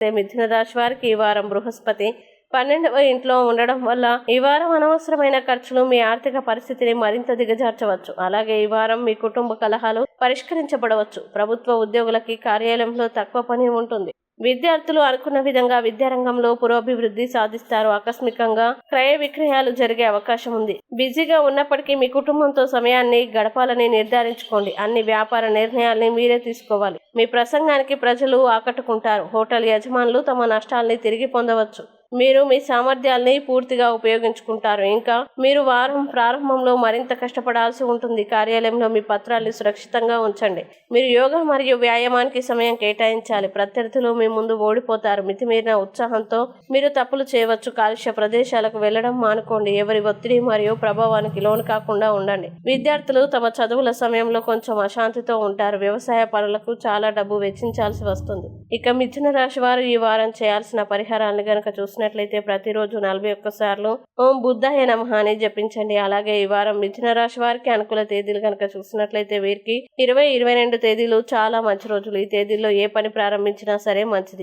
అయితే మిథున రాశి వారికి ఈ వారం బృహస్పతి. పన్నెండవ ఇంట్లో ఉండడం వల్ల ఈ వారం అనవసరమైన ఖర్చులు మీ ఆర్థిక పరిస్థితిని మరింత దిగజార్చవచ్చు. అలాగే ఈ వారం మీ కుటుంబ కలహాలు పరిష్కరించబడవచ్చు. ప్రభుత్వ ఉద్యోగులకి కార్యాలయంలో తక్కువ పని ఉంటుంది. విద్యార్థులు అనుకున్న విధంగా విద్యారంగంలో పురోభివృద్ధి సాధిస్తారు. ఆకస్మికంగా క్రయ విక్రయాలు జరిగే అవకాశం ఉంది. బిజీగా ఉన్నప్పటికీ మీ కుటుంబంతో సమయాన్ని గడపాలని నిర్ధారించుకోండి. అన్ని వ్యాపార నిర్ణయాల్ని మీరే తీసుకోవాలి. మీ ప్రసంగానికి ప్రజలు ఆకట్టుకుంటారు. హోటల్ యజమానులు తమ నష్టాల్ని తిరిగి పొందవచ్చు. మీరు మీ సామర్థ్యాల్ని పూర్తిగా ఉపయోగించుకుంటారు. ఇంకా మీరు వారం ప్రారంభంలో మరింత కష్టపడాల్సి ఉంటుంది. కార్యాలయంలో మీ పత్రాలు సురక్షితంగా ఉంచండి. మీరు యోగా మరియు వ్యాయామానికి సమయం కేటాయించాలి. ప్రత్యర్థులు మీ ముందు ఓడిపోతారు. మితిమీరిన ఉత్సాహంతో మీరు తప్పులు చేయవచ్చు. కాలుష్య ప్రదేశాలకు వెళ్ళడం మానుకోండి. ఎవరి ఒత్తిడి మరియు ప్రభావానికి లోను కాకుండా ఉండండి. విద్యార్థులు తమ చదువుల సమయంలో కొంచెం అశాంతితో ఉంటారు. వ్యవసాయ పనులకు చాలా డబ్బు వెచ్చించాల్సి వస్తుంది. ఇక మిథున రాశి వారు ఈ వారం చేయాల్సిన పరిహారాలను గనక చూసినట్లయితే ప్రతిరోజు నలభై ఒక్కసార్లు ఓం బుద్ధాయ నమః అని జపించండి. అలాగే ఈ వారం మిథున రాశి వారికి అనుకూల తేదీలు గనక చూసినట్లయితే వీరికి ఇరవై ఇరవై రెండు తేదీలు చాలా మంచి రోజులు. ఈ తేదీల్లో ఏ పని ప్రారంభించినా సరే మంచిది.